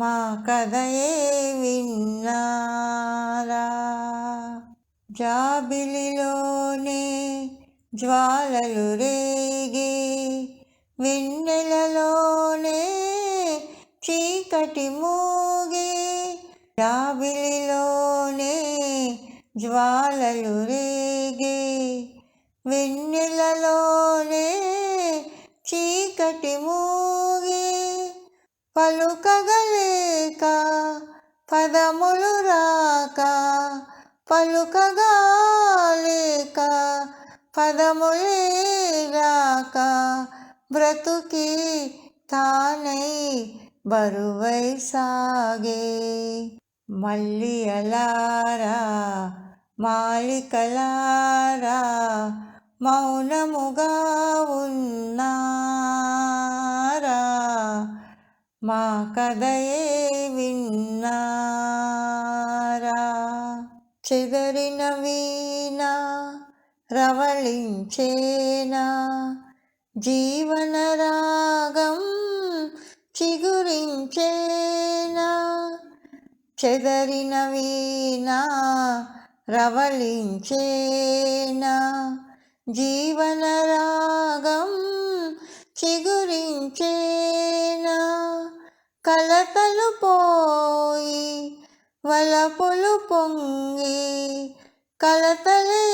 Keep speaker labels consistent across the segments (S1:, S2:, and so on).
S1: మా కథయే విన్నారా? జాబిలిలోనే జ్వాలలు రేగి వెన్నెలలోనే చీకటి మూగి జాబిలిలోనే జ్వాలలు రేగి వెన్నెలలోనే చీకటి మూగి పలుకగలేక పదములు రాక పలుకగాలేక పదములే రాక బ్రతుకి తానై బరువై సాగే. మళ్ళీ అలారా మాలికలారా మౌనముగా ఉన్నా. మా కథయే విన్నారా? చెదరిన వీణ రవళించేనా? జీవన రాగం చిగురించేనా? చెదరిన వీణ రవళించేనా? జీవన రాగం చిగు కలతలు పోయి వలపులు పొంగి కలతలే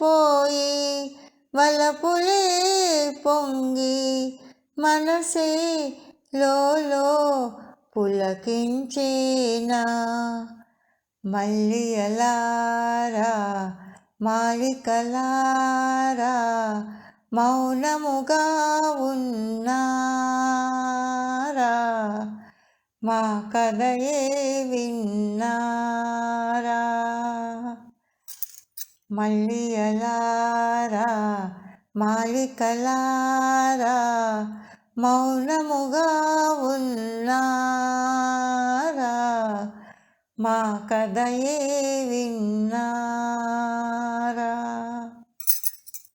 S1: పోయి వలపులే పొంగి మనసే లోలో పులకించేనా? మళ్ళీ అలారా మాలికలారా మౌనముగా ఉన్నా? మా కథయే విన్నారా? మళ్ళీ అలారా? మాలికలారా? మౌనముగా ఉన్నారా? మా కథయే విన్నారా?